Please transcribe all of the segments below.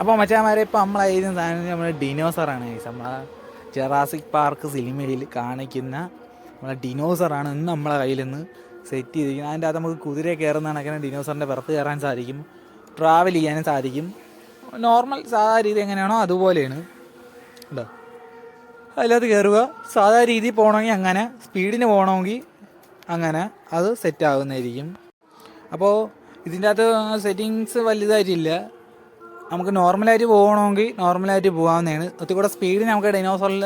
അപ്പോൾ മച്ചാമാരെ ഇപ്പോൾ നമ്മളായിരുന്ന സാധനം നമ്മുടെ ഡിനോസറാണ് ഗൈസ് നമ്മളെ ജെറാസിക് പാർക്ക് സിനിമയിൽ കാണിക്കുന്ന നമ്മളെ ഡിനോസറാണ് ഇന്ന് നമ്മളെ കയ്യിൽ നിന്ന് സെറ്റ് ചെയ്തിരിക്കുന്നത്. അതിന്റെ അകത്ത് നമുക്ക് കുതിരയെ കയറുന്നതാണ് അങ്ങനെ ഡിനോസറിന്റെ പുറത്ത് കയറാൻ സാധിക്കും. ട്രാവൽ ചെയ്യാനും സാധിക്കും. നോർമൽ സാധാ രീതി എങ്ങനെയാണോ അതുപോലെയാണ്. ഉണ്ടോ അതിലകത്ത് കയറുക. സാധാ രീതിയിൽ പോകണമെങ്കിൽ അങ്ങനെ. സ്പീഡിന് പോകണമെങ്കിൽ അങ്ങനെ. അത് സെറ്റ് ആകുന്നതായിരിക്കും അപ്പോൾ ഇതിന്റെ അകത്ത് സെറ്റിങ്സ് വലുതായിട്ടില്ല. നമുക്ക് നോർമലായിട്ട് പോകണമെങ്കിൽ നോർമലായിട്ട് പോകാവുന്നതാണ്. ഒത്തിരി കൂടെ സ്പീഡിന് നമുക്ക് ഡൈനോസറിൽ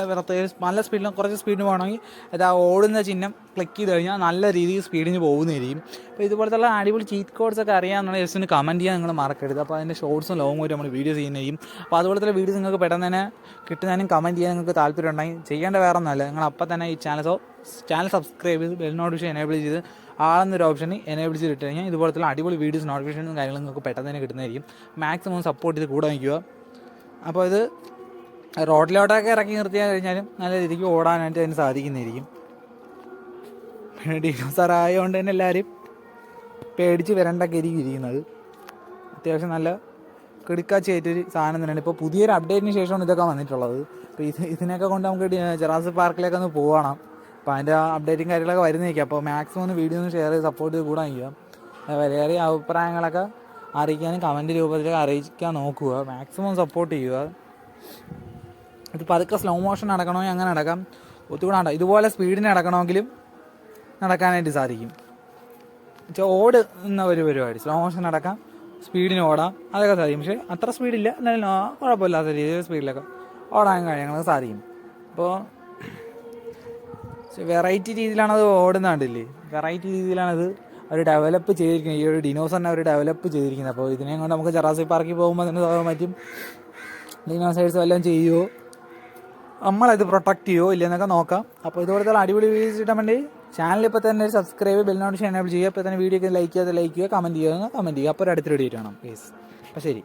നല്ല സ്പീഡിൽ കുറച്ച് സ്പീഡിന് പോകണമെങ്കിൽ അത് ആ ഓടുന്ന ചിഹ്നം ക്ലിക്ക് ചെയ്ത് കഴിഞ്ഞാൽ നല്ല രീതിയിൽ സ്പീഡിന് പോകുന്നതായിരിക്കും. അപ്പോൾ ഇതുപോലത്തുള്ള അടിപൊളി ചീറ്റ് കോഡ്സ് ഒക്കെ അറിയാമെന്നുള്ള ജസ്റ്റ് ഒന്ന് കമന്റ് ചെയ്യാൻ നിങ്ങൾ മറക്കരുത്. അപ്പോൾ അതിന്റെ ഷോർട്സും ലോങ്ങും വരും നമ്മൾ വീഡിയോസ് ചെയ്യുന്നതായിരിക്കും. അപ്പോൾ അതുപോലത്തെ വീഡിയോസ് നിങ്ങൾക്ക് പെട്ടെന്ന് തന്നെ കിട്ടുന്നതിനും കമന്റ് ചെയ്യാൻ നിങ്ങൾക്ക് താല്പര്യം ഉണ്ടെങ്കിൽ ചെയ്യേണ്ട വേറെ ഒന്നുമല്ല നിങ്ങൾ അപ്പം തന്നെ ഈ ചാനൽ ചാനൽ സബ്സ്ക്രൈബ് ചെയ്ത് ബെൽ നോട്ടിഫിക്കേഷൻ എനേബിൾ ചെയ്ത് ആളെന്നൊരു ഓപ്ഷൻ എനേബിൾ ചെയ്ത് ഇട്ട് കഴിഞ്ഞാൽ ഇതുപോലത്തെ അടിപൊളി വീഡിയോസ് നോട്ടിഫിക്കേഷനും കാര്യങ്ങളും നിങ്ങൾക്ക് പെട്ടെന്ന് തന്നെ കിട്ടുന്നതായിരിക്കും. മാക്സിമം സപ്പോർട്ട് ചെയ്ത് കൂടെ നിൽക്കുക. അപ്പോൾ ഇത് റോഡിലോട്ടൊക്കെ ഇറക്കി നിർത്തിയാൽ കഴിഞ്ഞാലും നല്ല രീതിക്ക് ഓടാനായിട്ട് അതിന് സാധിക്കുന്നതായിരിക്കും. പിന്നെ ഡിനോസർ ആയതുകൊണ്ട് തന്നെ എല്ലാവരും പേടിച്ച് വരണ്ടൊക്കെ ആയിരിക്കും ഇരിക്കുന്നത്. അത്യാവശ്യം നല്ല കിടുക്കാച്ചായിട്ടൊരു സാധനം തന്നെയാണ്. ഇപ്പോൾ പുതിയൊരു അപ്ഡേറ്റിന് ശേഷമാണ് ഇതൊക്കെ വന്നിട്ടുള്ളത്. അപ്പോൾ ഇത് ഇതിനൊക്കെ കൊണ്ട് നമുക്ക് ജറാസ് പാർക്കിലേക്ക് ഒന്ന് പോകണം അപ്പോൾ അതിന്റെ അപ്ഡേറ്റും കാര്യങ്ങളൊക്കെ വരുന്നേക്കാം അപ്പോൾ മാക്സിമം ഒന്ന് വീഡിയോ ഒന്ന് ഷെയർ ചെയ്ത് സപ്പോർട്ട് ചെയ്ത് കൂടാൻ ചെയ്യുക വലിയ അഭിപ്രായങ്ങളൊക്കെ അറിയിക്കാനും കമന്റ് രൂപത്തിലൊക്കെ അറിയിക്കാൻ നോക്കുക. മാക്സിമം സപ്പോർട്ട് ചെയ്യുക. ഇത് പതുക്കെ സ്ലോ മോഷൻ നടക്കണമെങ്കിൽ അങ്ങനെ നടക്കാം. ഒത്തുകൂടെ ഇതുപോലെ സ്പീഡിന് നടക്കണമെങ്കിലും നടക്കാനായിട്ട് സാധിക്കും. ഓട് എന്ന ഒരു പരിപാടി. സ്ലോ മോഷൻ നടക്കാം സ്പീഡിന് ഓടാം അതൊക്കെ സാധിക്കും. പക്ഷേ അത്ര സ്പീഡില്ല എന്നാലും കുഴപ്പമില്ലാത്ത രീതിയിൽ സ്പീഡിലൊക്കെ ഓടാൻ കാര്യങ്ങളൊക്കെ സാധിക്കും. അപ്പോൾ വെറൈറ്റി രീതിയിലാണത് അത് ഓടുന്നത് കണ്ടില്ലേ വെറൈറ്റി രീതിയിലാണത് അവർ ഡെവലപ്പ് ചെയ്തിരിക്കുന്നത്. ഈ ഒരു ഡിനോസറിനെ അവർ ഡെവലപ്പ് ചെയ്തിരിക്കുന്നത്. അപ്പോൾ ഇതിനെ കൊണ്ട് നമുക്ക് ജറാസി പാർക്കിൽ പോകുമ്പോൾ തന്നെ പറ്റും. ഡിനോസൈഡ്സ് വല്ലതും ചെയ്യുമോ നമ്മളത് പ്രൊട്ടക്ട് ചെയ്യുമോ ഇല്ലെന്നൊക്കെ നോക്കാം. അപ്പോൾ ഇതുപോലത്തെ അടിപൊളി വീഡിയോസ് ഇട്ടാൻ വേണ്ടി ചാനൽ ഇപ്പോൾ തന്നെ ഒരു സബ്സ്ക്രൈബ് ബെൽ നോട്ടിഫിക്കേഷൻ എനേബിൾ ചെയ്യുക. ഇപ്പോൾ തന്നെ വീഡിയോ ഒക്കെ ലൈക്ക് ചെയ്യാതെ ലൈക്ക് ചെയ്യുക കമന്റ് ചെയ്യുക കമന്റ് ചെയ്യുക. അപ്പോൾ ഒരു അടുത്തൊരു വീഡിയോ കാണാം. പ്ലീസ് അപ്പോൾ ശരി.